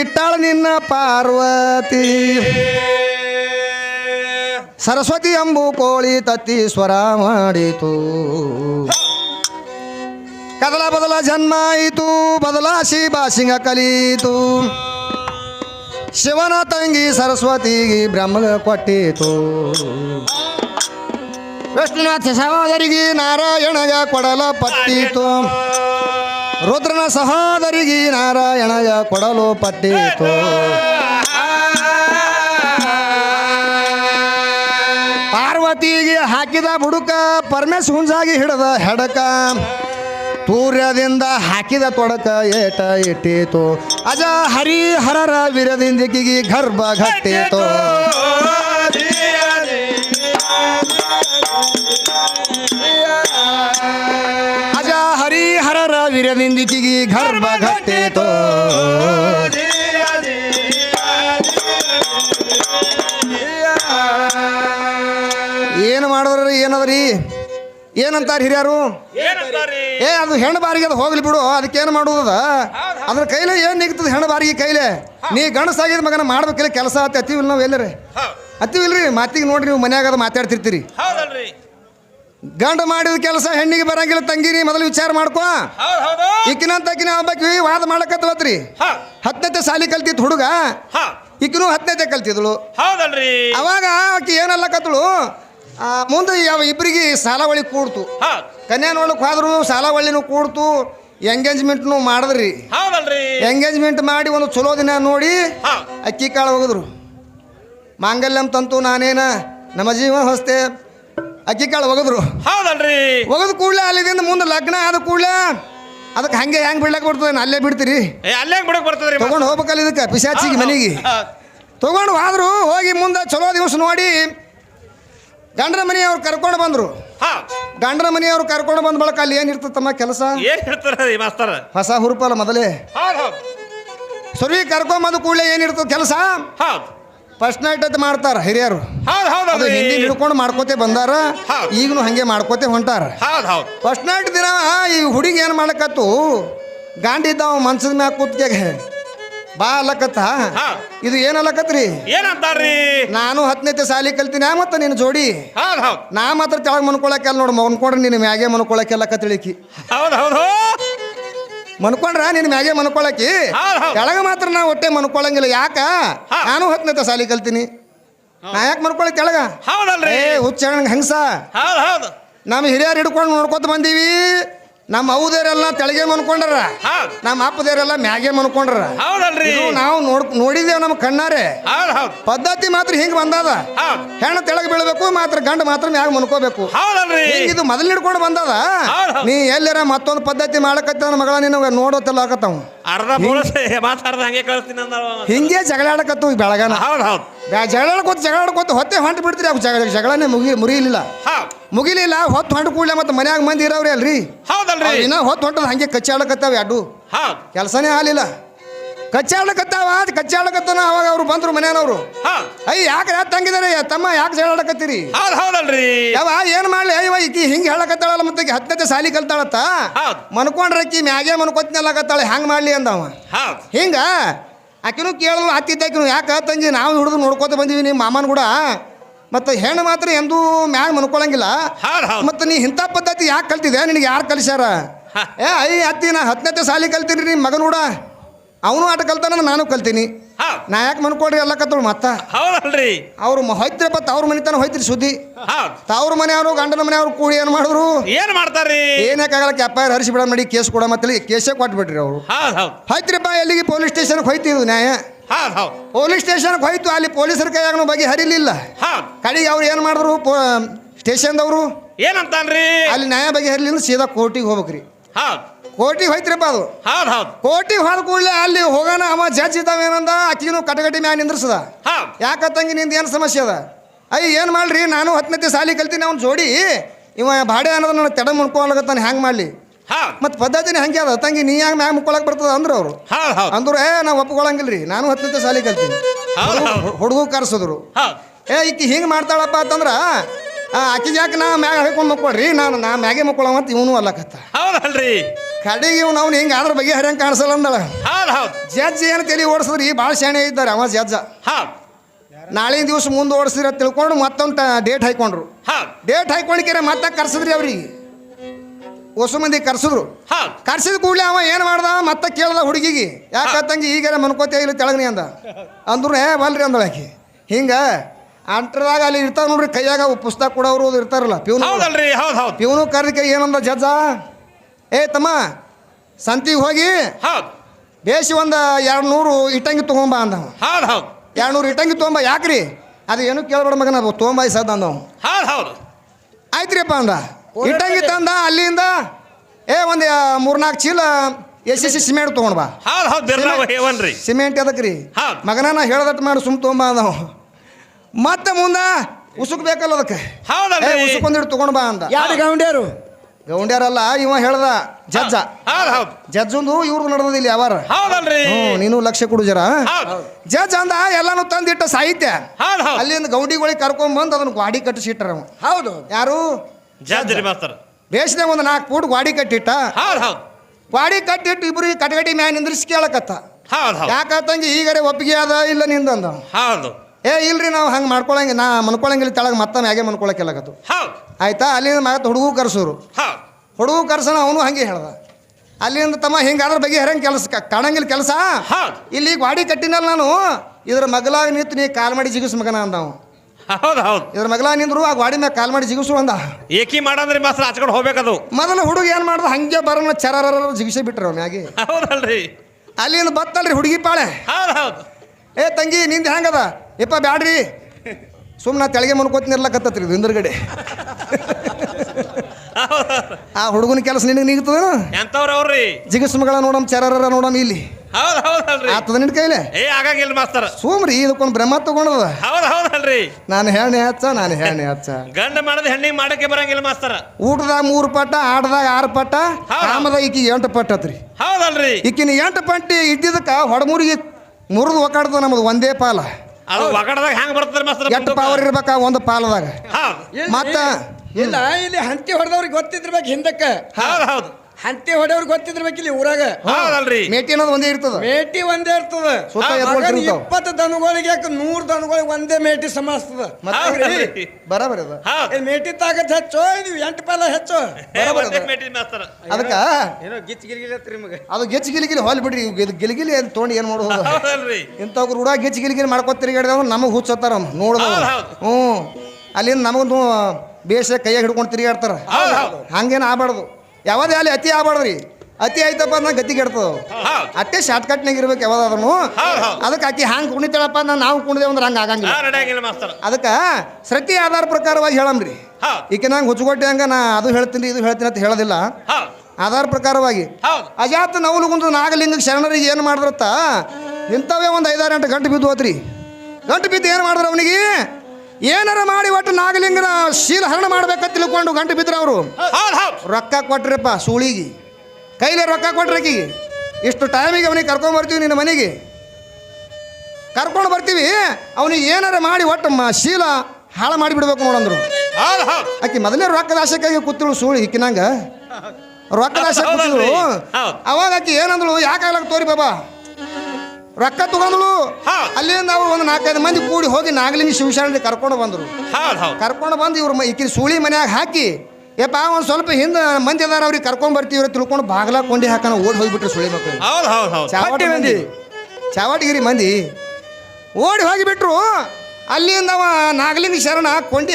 ಇಟ್ಟಾಳ ನಿನ್ನ ಪಾರ್ವತಿ. ಸರಸ್ವತಿ ಅಂಬು ಕೋಳಿ ತತ್ತಿ ಸ್ವರ ಮಾಡಿತು. ಕದಲ ಬದಲ ಜನ್ಮ ಆಯಿತು ಬದಲಾಸಿ ಬಾಸಿಂಗ ಕಲಿತು ಶಿವನ ತಂಗಿ ಸರಸ್ವತಿಗೆ ಬ್ರಹ್ಮ ಕೊಟ್ಟಿತು. ವಿಷ್ಣುನಾಥ ಸಹೋದರಿಗೆ ನಾರಾಯಣಗ ಕೊಡಲ ಪಟ್ಟಿತು. ರುದ್ರನ ಸಹೋದರಿಗೆ ನಾರಾಯಣಯ ಕೊಡಲು ಪಟ್ಟಿತು. ಪಾರ್ವತಿಗೆ ಹಾಕಿದ ಬುಡುಕ ಪರಮೇಶ್ ಹುಂಜಾಗಿ ಹಿಡದ ಹೆಡಕ ಸೂರ್ಯದಿಂದ ಹಾಕಿದ ತೊಡಕ ಏಟ ಇಟ್ಟಿತು. ಅಜ ಹರಿಹರರ ವೀರದಿಂದಿಗೆ ಗರ್ಭ ಘಟ್ಟಿತು ವಿರದಿಂದಿಕಿಗೆ ಗರ್ಭ ಘಟ್ಟಿತು ಏನು ಮಾಡಿದ್ರಿ, ಏನದ್ರಿ? ಏನಂತಾರೆ ಹಿರಿಯರು? ಏ, ಅದು ಹೆಣ್ಣು ಬಾರಿಗೆ ಅದು ಹೋಗ್ಲಿ ಬಿಡು, ಅದಕ್ಕೇನು ಮಾಡುವುದ ಅದ್ರ ಕೈಲೇ ಏನು ನಿಗ್ತದ ಹೆಣ್ಣು ಬಾರಿಗೆ ಕೈಲೇ? ನೀ ಗಂಡಸಾಗಿದ ಮಗನ ಮಾಡ್ಬೇಕಲ್ಲ, ಕೆಲಸ ಆತ ಅತ್ತಿವಿಲ್ಲ ನಾವು ಎಲ್ಲರಿ? ಅತಿವಿಲ್ರಿ, ಮಾತಿಗೆ ನೋಡ್ರಿ, ನೀವು ಮನ್ಯಾಗ ಅದು ಮಾತಾಡ್ತಿರ್ತೀರಿ. ಗಂಡ ಮಾಡಿದ ಕೆಲಸ ಹೆಣ್ಣಿಗೆ ಬರಂಗಿಲ್ಲ ತಂಗಿನಿ ಮೊದಲು ವಿಚಾರ ಮಾಡ್ಕೋ. ಈಕಿನಂತ ಹಬ್ಬಕ್ಕೆ ವಾದ ಮಾಡಕತ್ತವತ್ರಿ ಹತ್ತನೇ ಸಾಲಿ ಕಲ್ತಿತ್ತು ಹುಡುಗ? ಈಕಿನೂ ಹತ್ತನೇತೆ ಕಲ್ತಿದ್ಳು. ಅವಾಗ ಆಕಿ ಏನಲ್ಲಕತ್ತಳು? ಮುಂದೆ ಯಾವ ಇಬ್ಬರಿಗೆ ಸಾಲ ಒಳಿ ಕೂಡ್ತು. ಕನ್ಯಾ ನೋಡಕ್ ಹೋದ್ರು ಸಾಲ ಒಳ್ಳಿನೂ ಕೂಡ್ತು ಎಂಗೇಜ್ಮೆಂಟ್ನು ಮಾಡಿದ್ರಿ. ಎಂಗೇಜ್ಮೆಂಟ್ ಮಾಡಿ ಒಂದು ಚಲೋ ದಿನ ನೋಡಿ ಅಕ್ಕಿ ಕಾಳು ಹೋಗಿದ್ರು ಮಾಂಗಲ್ಯಂ ತಂತು ನಾನೇನ ನಮ್ಮ ಜೀವ ಹೊಸ್ತೆ. ಅಕ್ಕಿ ಕಾಳು ಒಗದ್ರು. ಹೌದಲ್ರಿ. ಒಗದ ಕೂಡಲೇ ಅಲ್ಲಿದಿಂದ ಮುಂದೆ ಲಗ್ನ ಆದ ಕೂಡಲೇ ಅದಕ್ಕೆ ಹಂಗೆ ಹೆಂಗೆ ಬಿಡ್ಲಕ್ಕೆ ಬರ್ತದೆ ಅಲ್ಲೇ ಬಿಡ್ತೀರಿ. ಏ ಅಲ್ಲೇ ಬಿಡಕ್ ಬರ್ತದ್ರಿ ತೊಗೊಂಡು ಹೋಗ್ಬೇಕಲ್ಲ ಇದಕ್ಕೆ ಪಿಶಾಚಿಗೆ ಮನೆಗೆ. ತೊಗೊಂಡು ಹೋದ್ರು ಹೋಗಿ ಮುಂದೆ ಚಲೋ ದಿವಸ ನೋಡಿ ಗಂಡನ ಮನೆಯವ್ರು ಕರ್ಕೊಂಡು ಬಂದರು. ಗಂಡನ ಮನೆಯವ್ರು ಕರ್ಕೊಂಡು ಬಂದ ಬಳಕ ಅಲ್ಲಿ ಏನ್ ತಮ್ಮ ಕೆಲಸ? ಏನ್ ಹೇಳ್ತಾರ ಮಾಸ್ತರ? ಹೊಸ ಹುರುಪಲ್ಲ ಮೊದಲೇ. ಸರಿ ಕರ್ಕೊಂಬಂದು ಕೂಡಲೇ ಏನಿರ್ತದೆ ಕೆಲಸ? ಹೌದ್. ಫಸ್ಟ್ ನೈಟ್ ಅಂತ ಮಾಡ್ತಾರ ಹಿರಿಯರು. ಹೌದ್ ಅದು ಹೌದಲ್ರಿ ಹಿಂದಿ ಹಿಡ್ಕೊಂಡು ಮಾಡ್ಕೋತೆ ಬಂದಾರ ಹೌದ್. ಈಗನು ಹಂಗೆ ಮಾಡ್ಕೋತೆ ಹೊಂಟಾರ. ಹೌದು ಹೌದ್. ಫಸ್ಟ್ ನೈಟ್ ದಿನ ಈ ಹುಡುಗಿ ಏನು ಗಾಂಡಿ ಗಾಂಡಿದ್ದಾವ ಮನ್ಸದ ಮ್ಯಾಗ ಕೂತ್ಗೆ ಬಾ ಅಲ್ಲಕತ್ತ. ಹೌದ್. ಇದು ಏನಲ್ಲಕತ್ರಿ ಏನಂತಾರ್ರಿ? ನಾನು ಹತ್ತನೇತೆ ಸಾಲಿ ಕಲ್ತೀನಿ ಮತ್ತೆ ನಿನ್ನ ಜೋಡಿ. ಹೌದು ಹೌದ್. ನಾ ಮಾತ್ರ ತೆಳಗ್ ಮನ್ಕೊಳಕ್ಕೆಲ್ಲ ನೋಡಿ ಮನ್ಕೊಂಡ್ರೆ ನಿನ್ನ ಮ್ಯಾಗೆ ಮನ್ಕೊಳಕ್ಕೆಲ್ಲ ಕತ್ತಿಳಿಕಿ ಹೌದು ಹೌದು ಮನ್ಕೊಂಡ್ರ? ನಿನ್ನ ಮ್ಯಾಗೆ ಮನ್ಕೊಳಕಿ? ಕೆಳಗ ಮಾತ್ರ ನಾ ಹೊಟ್ಟೆ ಮನ್ಕೊಳಂಗಿಲ್ಲ. ಯಾಕ. ನಾನು ಹತ್ತನೇತೆ ಸಾಲಿ ಕಲ್ತೀನಿ. ನಾ ಯಾಕೆ ಮನ್ಕೊಳಕ್ ಕೆಳಗ? ಹೌದಲ್ರಿ. ಏ ಹುಚ್ಚ ಹಂಗಸ? ಹೌದ್ ಹೌದು. ನಮ್ಮ ಹಿರಿಯರು ಹಿಡ್ಕೊಂಡು ನೋಡ್ಕೊತ ಬಂದೀವಿ. ನಮ್ಮ ಅವ್ದೇರೆಲ್ಲ ತೆಳಗೆ ಮನ್ಕೊಂಡ್ರ. ನಮ್ಮ ಅಪ್ಪದೇರೆಲ್ಲ ಮ್ಯಾಗೆ ಮನ್ಕೊಂಡ್ರ. ಹೌದಲ್ರಿ. ನಾವು ನೋಡ್ ನಮ್ ನಮ್ಮ ಕಣ್ಣಾರೆ. ಪದ್ಧತಿ ಮಾತ್ರ ಹಿಂಗ್ ಬಂದದ. ಹೆಣ್ಣು ತೆಳಗೆ ಬೀಳ್ಬೇಕು ಮಾತ್ರ ಗಂಡ ಮಾತ್ರ ಮ್ಯಾಗ ಮನ್ಕೋಬೇಕು. ಇದು ಮೊದಲು ಹಿಡ್ಕೊಂಡು ಬಂದದ. ನೀ ಎಲ್ಲಾರ ಮತ್ತೊಂದು ಪದ್ಧತಿ ಮಾಡಕತ್ತ ಮಗಳ ನಿನಗ ನೋಡೋತೆಲ್ಲ ಆಗತ್ತಾವ ಅರ್ಧ ಬೋಳಸ್ ಮಾತಾಡ್ದ ಹಂಗೆ ಕಳಿಸ್ತೀನಿ ಅಂದ ಹಿಂಗೆ ಜಗಳ ಆಡಕತ್ತು ಬೆಳಗಾನ ಬೆಳಗನ. ಹೌದು ಜಗಳಾಡ್ಕೊತ ಬ್ಯಾ- ಜಗಳ ಆಡ್ಕೊತ ಹೊತ್ತೆ ಹೊಂಟು ಬಿಡ್ತೀರಿ ಅವ್ ಜಗಳ ಜಗಳನೇ ಮುಗಿ ಮುರಿಲಿಲ್ಲ. ಹೌದ್. ಮುಗಿಲಿಲ್ಲ ಹೊತ್ತು ಹೊಂಟು ಕೂಡಲೇ ಮತ್ತೆ ಮನ್ಯಾಗ ಮಂದಿ ಇರವ್ರಿ ಅಲ್ರಿ? ಹೌದಲ್ರಿ. ಇನ್ನ ಹೊತ್ತು ಹೊಂಟದ ಹಂಗೆ ಕಚ್ಚಾಡಕತ್ತಾವ ಎರಡು ಹೌದ್. ಕೆಲಸನೇ ಆಗಲಿಲ್ಲ. ಕಚ್ಚಾಡಕತ್ತಾವ ಕಚ್ಚಾಡಕತ್ತಾನ ಅವಾಗ ಅವ್ರು ಬಂದ್ರು ಮನೆಯವ್ರು. ಅಯ್ಯ ಯಾಕೆ ತಂಗಿದಾರೆ? ತಮ್ಮ ಯಾಕೆ ಜಗಳಾಡಕತ್ತೀರಿ ಹೌದ್ ಹೌದಲ್ರಿ. ಯಾವ ಏನ್ ಮಾಡ್ಲಿ? ಅಯ್ಯವ ಈಕಿ ಹಿಂಗೆ ಹೇಳಕತ್ತಾಳಲ್ಲ ಮತ್ತೆ ಹತ್ತನೇ ಸಾಲಿ ಕಲ್ತಾಳತ್ತ. ಮನ್ಕೊಂಡ್ರೆ ಆಕಿ ಮ್ಯಾಗೆ ಮನ್ಕೊತ್ನಲ್ಲಕತ್ತಾಳೆ ಹೆಂಗ್ ಮಾಡ್ಲಿ ಅಂದವ? ಹಿಂಗ ಆಕಿನೂ ಕೇಳಲು ಹತ್ತಿದ್ದಾಕಿನು ಯಾಕೆ ತಂಗಿ ನಾವು ಹಿಡಿದು ನೋಡ್ಕೋತ ಬಂದೀವಿ ನಿಮ್ಮ ಮಾಮನ ಕೂಡ. ಮತ್ತು ಹೆಣ್ಣು ಮಾತ್ರ ಎಂದೂ ಮ್ಯಾಗ ಮನ್ಕೊಳಂಗಿಲ್ಲ. ಮತ್ತು ನೀ ಇಂಥ ಪದ್ಧತಿ ಯಾಕೆ ಕಲ್ತಿದೆ ನಿನಗೆ ಯಾರು ಕಲಿಸ್ಯಾರ. ಏ ಅಯ್ಯ ಅತ್ತಿ ನಾ ಹತ್ತನೇ ಸಾಲಿ ಕಲ್ತೀನಿ ನಿಮ್ಮ ಮಗನ ಕೂಡ. ಅವನು ಆಟ ಕಲ್ತಾನ ನಾನು ಕಲ್ತೀನಿ. ಹೌದ್ ನಾ ಯಾಕೆ ಮನ್ಕೊಡ್ರಿ ಎಲ್ಲ ಕತ್ತಳು ಮತ್ತ? ಹೌದಲ್ರಿ. ಅವ್ರು ಹೋಯ್ತಿರಪ್ಪ ತವ್ರ ಮನೆತನ ಹೋಯ್ತಿರಿ ಸುದ್ದಿ. ಹೌದ್ ತವ್ರ ಮನೆಯವರು ಗಂಡನ ಮನೆಯವರು ಕೂಡಿ ಏನು ಮಾಡಿದ್ರು? ಏನ್ ಮಾಡ್ತಾರ್ರಿ? ಏನಕ್ಕಾಗಲ್ಲ ಐ ಹರಿಸಿ ಬಿಡ ಮಾಡಿ ಕೇಸ್ ಕೊಡ ಮತ್ತೆ ಕೇಸೇ ಕೊಟ್ಬಿಟ್ರಿ ಅವರು. ಹೌದ್ ಹೌದ್. ಹೋಯ್ತಿರಪ್ಪ ಎಲ್ಲಿಗೆ ಪೊಲೀಸ್ ಸ್ಟೇಷನ್ಗೆ ಹೋಯ್ತಿದ್ರು ನ್ಯಾಯ? ಹೌದ್ ಹೌದ್. ಪೊಲೀಸ್ ಸ್ಟೇಷನ್ಗೆ ಹೋಯ್ತು ಅಲ್ಲಿ ಪೊಲೀಸರ ಕೈಯಾಗ ಬಗ್ಗೆ ಹರಿಲಿಲ್ಲ. ಹೌದ್. ಕಡೆಗೆ ಅವ್ರು ಏನು ಮಾಡಿದ್ರು? ಸ್ಟೇಷನ್ದವರು? ಏನಂತಾನ್ರಿ? ಅಲ್ಲಿ ನ್ಯಾಯ ಬಗೆ ಹರಿಲಿಲ್ಲ ಸೀದಾ ಕೋರ್ಟಿಗೆ ಹೋಗ್ಬೇಕ್ರಿ. ಹೌದ್. ಕೋರ್ಟಿಗೆ ಹೋಯ್ತ್ರಪ್ಪ ಅದು. ಹೌದ್ ಹೌದ್. ಕೋಟಿ ಹೋದ ಕೂಡಲೇ ಅಲ್ಲಿ ಹೋಗೋಣ ಅವ ಜಡ್ಜ್ ಇದ್ದಾವೇನಂದ ಆಕಿನೂ ಕಟಗಟ್ಟಿ ಮ್ಯಾಗ ನಿಂದ್ರಸದ. ಯಾಕ ಯಾಕತ್ತಂಗಿ ನಿಂದ ಏನು ಸಮಸ್ಯೆ ಅದ? ಅಯ್ಯ ಏನು ಮಾಡ್ರಿ? ನಾನು ಹತ್ತನೇ ಸಾಲಿ ಕಲ್ತೀನಿ ಅವ್ನು ಜೋಡಿ. ಇವ ಬಾಡೆ ಅನ್ನೋದು ನನ್ನ ತೆಡ ಮುನ್ಕೊಳಕತ್ತಾನೆ ಹ್ಯಾಂಗೆ ಮಾಡಲಿ? ಮತ್ತೆ ಮತ್ತು ಪದ್ಧತಿನೇ ಹಂಗೆ ಅದ. ತಂಗಿ ನೀ ಹ್ಯಾಂಗೆ ಮ್ಯಾಗ ಮುಕ್ಕೊಳಕ್ ಬರ್ತದ ಅಂದ್ರು ಅವರು. ಅಂದ್ರು ಏ ನಾವು ಒಪ್ಕೊಳಂಗಿಲ್ರಿ ರೀ ನಾನು ಹತ್ತನೇ ಸಾಲಿ ಕಲ್ತೀನಿ. ಹುಡುಗ ಕರ್ಸಿದ್ರು. ಏ ಈಕಿ ಹಿಂಗೆ ಮಾಡ್ತಾಳಪ್ಪ ಅಂತಂದ್ರೆ ಆಕಿಗೆ ಯಾಕೆ ನಾ ಮ್ಯಾಗ ಹಾಕೊಂಡು ಮುಕ್ಕೊಳ್ರಿ? ನಾನು ನಾ ಮ್ಯಾಗೆ ಮಕ್ಕೊಳವಂತ ಇವನು ಅಲ್ಲಕತ್ತ. ಹೌದಲ್ರಿ ಕಡೆಗೆ ಇವ್ನು ಅವ್ನು ಹಿಂಗೆ ಅದ್ರ ಬಗ್ಗೆ ಹರಿಯಂಗೆ ಕಾಣಿಸಲ್ಲ ಅಂದಳ. ಜಜ್ಜ ಹೌದ್. ಏನು ತಲೆ ಓಡಿಸಿದ್ರಿ? ಭಾಳ ಶಾಣೆ ಇದ್ದಾರೆ ಅವ ಜಜ್ಜ ನಾಳೆ ನಾಳಿನ ದಿವಸ ಮುಂದೆ ಓಡಿಸಿರ ತಿಳ್ಕೊಂಡು ಮತ್ತೊಂದು ಡೇಟ್ ಹಾಕೊಂಡ್ರು ಡೇಟ್ ಹಾಕೊಂಡಿಕೆರೆ ಮತ್ತೆ ಕರ್ಸಿದ್ರಿ ಅವ್ರಿಗೆ. ಹೊಸ ಮಂದಿ ಕರ್ಸಿದ್ರು. ಕರ್ಸಿದ ಕೂಡಲೇ ಅವ ಏನು ಮಾಡ್ದ? ಮತ್ತೆ ಕೇಳ್ದ ಹುಡುಗಿಗೆ. ಯಾಕತ್ತಂಗೆ ಈಗ ಮನ್ಕೋತೇ ಇಲ್ಲ ತೆಳಗ್ನಿ ಅಂದ. ಅಂದ್ರು ಏ ಬಲ್ರಿ ಅಂದಳ ಆಕಿ. ಹಿಂಗೆ ಅಂಟ್ರದಾಗ ಅಲ್ಲಿ ಇರ್ತಾವ ನೋಡ್ರಿ ಕೈಯಾಗ ಪುಸ್ತಕ ಕೊಡೋರು ಇರ್ತಾರಲ್ಲ ಪ್ಯೂನು. ಕರ್ದಿಕ ಪ್ಯೂನು ಕರ್ದಕ್ಕೆ ಏನಂದ ಜಜ್ಜ ಏ ತಮ್ಮ ಸಂತಿಗೆ ಹೋಗಿ ಹೌದು. ಬೇಸಿ ಒಂದು ಎರಡು ನೂರು ಇಟ್ಟಂಗಿ ತೊಗೊಂಬ ಅಂದವ. ಹೌದು ಹೌದು. ಎರಡು ನೂರು ಇಟ್ಟಂಗಿ ತೊಗೊಂಬ ಯಾಕ್ರಿ? ಅದು ಏನು ಕೇಳ್ಬೇಡ ಮಗನ ತೊಗೊಂಬ ಸದ್ ಅಂದವ. ಹೌದು ಹೌದು. ಆಯ್ತ್ರಿಪ್ಪ ಅಂದ. ಇಟ್ಟಂಗಿ ತಂದ ಅಲ್ಲಿಂದ ಏ ಒಂದು ಮೂರ್ನಾಲ್ಕು ಚೀಲ ಎಸ್ ಎಸ್ ಸಿಮೆಂಟ್ ತೊಗೊಂಡ್ ಬಾ ಹೌದು ಹೌದು ಸಿಮೆಂಟ್ ಎದಕ್ಕೆ ರೀ ಹೌದ್. ಮಗನ ನಾ ಹೇಳ್ದಟ್ಟು ಮಾಡಿ ಸುಮ್ ತೊಗೊಂಬ ಅಂದವ. ಮತ್ತೆ ಮುಂದ ಉಸುಕ್ ಬೇಕಲ್ಲ ಅದಕ್ಕೆ? ಉಸುಕ್ ಒಂದಿಟ್ಟು ತೊಗೊಂಡ್ ಬಾ ಅಂದ. ಯಾರು ಗೌಂಡ್ಯಾರು? ಗೌಂಡ್ಯಾರಲ್ಲ ಇವ ಹೇಳ್ದ ಜಜ್ಜ. ಹೌದು ಹೌದ್. ಜಜ್ಜಂದು ಇವ್ರಿಗೂ ನಡೆದದ ಇಲ್ಲಿ ಯಾವಾರ? ಹೌದಲ್ರಿ. ಹ್ಞೂ ನೀನು ಲಕ್ಷ್ಯ ಕೊಡು ಜರ. ಜಜ್ ಅಂದ ಎಲ್ಲಾನು ತಂದಿಟ್ಟ ಸಾಹಿತ್ಯ. ಹೌದ್ ಹೌದ್. ಅಲ್ಲಿಂದ ಗೌಂಡಿಗಳಿಗೆ ಕರ್ಕೊಂಬಂದು ಅದನ್ನ ಗಾಡಿ ಕಟ್ಟಿಸಿಟ್ಟರ ಅವ. ಹೌದು. ಯಾರು? ಮಾಸ್ತರ್. ಬೇಸಿದಾಗ ಒಂದು ನಾಲ್ಕು ಫೂಟ್ ಗಾಡಿ ಕಟ್ಟಿಟ್ಟ. ಹೌದು ಹೌದು. ಗಾಡಿ ಕಟ್ಟಿಟ್ಟು ಇಬ್ರಿಗೆ ಕಟಗಟಿ ಮ್ಯಾನ್ ನಿಂದ್ರಿಸಿ ಕೇಳಕತ್ತ. ಹೌದು ಹೌದು. ಯಾಕತ್ತಂಗೆ ಈಗರೆ ಒಪ್ಪಿಗೆ ಅದ ಇಲ್ಲ ನಿಂದಂದ ಹೌದು. ಏ ಇಲ್ರಿ ನಾವು ಹಂಗೆ ಮಾಡ್ಕೊಳಂಗೆ ನಾ ಮನ್ಕೊಳಂಗಿಲ್ಲ ತಳಗ ಮತ್ತೆ ಮ್ಯಾಗೆ ಮನ್ಕೊಳಕ್ಕೆಲ್ಲಾಗತ್ತು ಹೌದ್. ಆಯ್ತಾ? ಅಲ್ಲಿಂದ ಮತ್ತೆ ಹುಡುಗ ಕರ್ಸೋರು. ಹುಡುಗು ಕರ್ಸೋಣ ಅವನು ಹಂಗೆ ಹೇಳ್ದ. ಅಲ್ಲಿಂದ ತಮ್ಮ ಹಿಂಗಾದ್ರ ಬಗ್ಗೆ ಹೆರಂಗೆ ಕೆಲಸ ಕಾಣಂಗಿಲ್ಲ ಕೆಲಸ. ಇಲ್ಲಿ ಗಾಡಿ ಕಟ್ಟಿನಲ್ಲ ನಾನು. ಇದ್ರ ಮಗಲಾಗ ನಿಂತು ನೀ ಕಾಲ್ ಮಾಡಿ ಜಿಗಿಸ್ ಮಗನ ಹೌದು ಹೌದ್. ಇದ್ರ ಮಗಲಾಗ ನಿಂದ್ರು ಆ ಗಾಡಿ ಮ್ಯಾಗ ಕಾಲ್ ಮಾಡಿ ಜಿಗಿಸು ಅಂದ. ಏಕಿ ಮಾಡಂದ್ರಿ ಮಾತ್ರ ಆಚಕಡೆ ಹೋಗ್ಬೇಕದು. ಮೊದಲು ಹುಡುಗ ಏನು ಮಾಡ್ದ? ಹಂಗೆ ಬರೋಣ ಚರಾರ ಜಿಗಿಸಿ ಬಿಟ್ರು ಮ್ಯಾಗಿ. ಹೌದಲ್ರಿ. ಅಲ್ಲಿಂದ ಬತ್ತಲ್ರಿ ಹುಡುಗಿ ಪಾಳೆ. ಹೌದ್ ಹೌದ್. ಏ ತಂಗಿ ನಿಂದ ಹೆಂಗದ? ಯಪ್ಪ ಬ್ಯಾಡ್ರಿ. ಸುಮ್ಮನೆ ತೆಳಗೆ ಮನ್ಕೋತಿನಿರ್ಲಕತ್ತತ್ರಿ ಇದು ಹಿಂದ್ರಗಡೆ ಆ ಹುಡುಗನ ಕೆಲಸ ನಿನಗೆ ನೀಗ್ತದ ಎಂತವ್ರ ಅವ್ರಿ? ಜಿಗಸ್ ಮಗಳ ನೋಡಮ್ ಚರರ ನೋಡಮ್ ಇಲ್ಲಿ. ಹೌದು ಹೌದಲ್ರಿ ಆತದ ನಿನ್ ಕೈಲೆ? ಏ ಆಗಂಗಿಲ್ಲ ಮಾಸ್ತರ. ಸೋಮ್ರಿ ಇದಕ್ಕೊಂದು ಬ್ರಹ್ಮ ತಗೊಂಡದ. ಹೌದು ಹೌದಲ್ರಿ ನಾನು ಹೆಣ್ಣೆ ಹಚ್ಚ ನಾನು ಹೆಣ್ಣೆ ಹಚ್ಚ. ಗಂಡ ಮಾಡದ ಹೆಣ್ಣಿಗೆ ಮಾಡಕ್ಕೆ ಬರಂಗಿಲ್ಲ ಮಾಸ್ತರ. ಊಟದಾಗ ಮೂರು ಪಟ್ಟ ಆಟದಾಗ ಆರು ಪಟ್ಟ. ಕಾಮದಾಗ ಈಕಿ ಎಂಟು ಪಟ್ಟ ಅತ್ರಿ. ಹೌದಲ್ರಿ ಈಕಿನ ಎಂಟು ಪಟ್ಟಿ ಇದ್ದಿದ್ದಕ್ಕ ಹೊಡಮೂರಿಗೆ ಮುರಿದು ಒಕ್ಕಾಡ್ತದ ನಮ್ದು ಒಂದೇ ಪಾಲ. ಅದು ಒಗಡದಾಗ ಹೆಂಗ್ ಬರ್ತದೆ ಮಸ್ತ್ರ ಎಷ್ಟು ಪವರ್ ಇರ್ಬೇಕ ಒಂದು ಪಾಲದಾಗ. ಮತ್ತ ಇಲ್ಲ ಇಲ್ಲಿ ಹಂತಿ ಹೊಡೆದವ್ರಿಗೆ ಗೊತ್ತಿದ್ರಬೇಕು ಹಿಂದಕ್ಕೆ. ಹೌದು ಹೌದ್. ಹಂತಿ ಹೊಡೆಯವ್ರ ಗೊತ್ತಿದ್ರಬೇಕಿಲ್ಲ ಊರಾಗ. ಹೌದಲ್ರಿ ಮೇಟಿ ಅನ್ನೋದು ಒಂದೇ ಇರ್ತದ? ಮೇಟಿ ಒಂದೇ ಇರ್ತದ. ಸುತ್ತ ಮಗನ್. ಇಪ್ಪತ್ತು ದನಗಳಿಗೆ ಯಾಕೆ ನೂರು ದನಗಳಿಗೆ ಒಂದೇ ಮೇಟಿ ಸಮಾಸ್ತದ ಬರಬರ ಅದ? ಹೌದ್. ಈ ಮೇಟಿ ತಾಕತ್ ಹೆಚ್ಚು. ನೀವು ಎಂಟು ಪಾಲ ಹೆಚ್ಚು. ಏ, ಒಂದೇ ಮೇಟಿ ಮಾಸ್ತರ. ಅದಕ್ಕ? ಏನೋ ಗಿಚ್ ಗಿಲ್ಗಿಲತ್ರಿ ನಿಮಗೆ. ಅದು ಗೆಚ್ಚ ಗಿಲಿಗಿಲಿ ಹೊಲ್ ಬಿಡ್ರಿ. ಇವ್ ಗಿಲಿಗಿಲಿ ಅಂತ ತೊಗೊಂಡು ಏನ್ ಮಾಡೋದು ಹೌದಲ್ರಿ. ಇಂಥವ್ರು ರೂಢ ಗೆಚ್ಚ ಗಿಲಿಗಿಲಿ ಮಾಡ್ಕೊತ ತಿರುಗಾಡಿದವ್ ನಮಗೆ ಹುಚ್ಚತ್ತಾರ ನೋಡಿದವ ಹೌದ್ ಹೌದ್. ಹ್ಞೂ ಅಲ್ಲಿಂದ ನಮಗೂ ಬೇಸ ಕೈಯಾಗ ಹಿಡ್ಕೊಂಡು ತಿರುಗಾಡ್ತಾರ. ಹೌದ್ ಹೌದ್. ಹಂಗೇನು ಆಗ್ಬಾರ್ದು. ಯಾವ್ದೇ ಅಲ್ಲಿ ಅತಿ ಆಗ್ಬಾರ್ದ್ರಿ? ಅತಿ ಆಯ್ತಪ್ಪ ಅಂದ್ರೆ ಗತಿ ಕೆಡ್ತದ ಅಟ್ಟೆ ಶಾರ್ಟ್ಕಟ್ನಾಗ ಇರ್ಬೇಕು ಯಾವ್ದಾದ್ರು ಅದಕ್ಕೆ ಆಕಿ ಹಂಗೆ ಕುಣಿತಾಳಪ್ಪ ಅಂದ್ರೆ ನಾವು ಕುಣಿದೇವು ಅಂದ್ರೆ ಹಂಗೆ ಆಗಂಗಿಲ್ಲ. ಅದಕ್ಕೆ ಸೃತಿ ಆಧಾರ ಪ್ರಕಾರವಾಗಿ ಹೇಳಮ್ರಿ ಈಕೆ ನಂಗೆ ಹುಚ್ಚುಗೊಟ್ಟೆ ಹಂಗ ನಾ ಅದು ಹೇಳ್ತೀನಿ ಇದು ಹೇಳ್ತೀನಿ ಅಂತ ಹೇಳೋದಿಲ್ಲ. ಆಧಾರ ಪ್ರಕಾರವಾಗಿ. ಅಜಾತ ಅಜಾತ ನವಲುಗುಂದು ನಾಗಲಿಂಗ ಶರಣರಿಗೆ ಏನು ಮಾಡಿದ್ರತ್ತ? ಇಂಥವೇ ಒಂದು ಐದಾರು ಎಂಟು ಗಂಟು ಬಿದ್ದು ಹೋತ್ರಿ. ಗಂಟು ಬಿದ್ದು ಏನು ಮಾಡಿದ್ರು ಅವನಿಗೆ? ಏನಾರ ಮಾಡಿ ಒಟ್ಟು ನಾಗಲಿಂಗನ ಶೀಲ ಹರಣ ಮಾಡ್ಬೇಕಂತ ತಿಳ್ಕೊಂಡು ಗಂಟು ಬಿದ್ರ ಅವರು. ರೊಕ್ಕ ಕೊಟ್ರಪ್ಪ ಸೂಳಿಗೆ. ಕೈಲೇ ರೊಕ್ಕ ಕೊಟ್ರಿ ಆಕಿಗೆ. ಇಷ್ಟು ಟೈಮಿಗೆ ಅವನಿಗೆ ಕರ್ಕೊಂಡು ಬರ್ತೀವಿ ನಿನ್ನ ಮನೆಗೆ. ಕರ್ಕೊಂಡು ಬರ್ತೀವಿ ಅವನಿಗೆ ಏನಾರ ಮಾಡಿ ಒಟ್ಟು ಮ ಶೀಲ ಹಾಳು ಮಾಡಿಬಿಡ್ಬೇಕು ನೋಡಂದ್ರು. ಆಕಿ ಮೊದಲೇ ರೊಕ್ಕದ ಆಸೆಕ್ಕಾಗಿ ಕೂತಿಳು ಸೂಳಿ ಹಿಕ್ಕಿನಂಗ ರೊಕ್ಕದ ಕೂತಿಳು ಹೌದಲ್ರಿ? ಅವಾಗ ಆಕಿ ಏನಂದಳು ಯಾಕಾಗ್ಲಕ್ ತೋರಿ ಬಾಬಾ? ರೊಕ್ಕ ತಗೊಂಡ್ಳು. ಅಲ್ಲಿ ಅಲ್ಲಿಂದ ಅವ್ರು ಒಂದು ನಾಲ್ಕೈದು ಮಂದಿ ಕೂಡಿ ಹೋಗಿ ನಾಗಲಿಂಗ ಶಿವಶಾರಣಿ ಕರ್ಕೊಂಡು ಬಂದರು. ಹೌದ್ ಹೌದ್. ಕರ್ಕೊಂಡು ಬಂದು ಇವ್ರ ಈಕಿ ಸೂಳಿ ಮನ್ಯಾಗ ಹಾಕಿ ಯಪ್ಪ ಒಂದು ಸ್ವಲ್ಪ ಹಿಂದೆ ಮಂದಿ ಅದಾರ ಅವ್ರಿಗೆ ಕರ್ಕೊಂಡ್ ಬರ್ತೀವ್ರ ತಿಳ್ಕೊಂಡು ಬಾಗ್ಲ ಕೊಂಡಿ ಹಾಕೋಣ ಓಡಿ ಹೋಗಿಬಿಟ್ರು ಸುಳಿ ಮಕ್ಕಳು ಚಾವಟಿ ಮಂದಿ. ಚಾವಟಿಗಿರಿ ಮಂದಿ. ಓಡಿ ಹೋಗಿಬಿಟ್ರು. ಅಲ್ಲಿಂದ ಅವ ನಾಗಲಿಂಗ ಶರಣ ಕೊಂಡಿ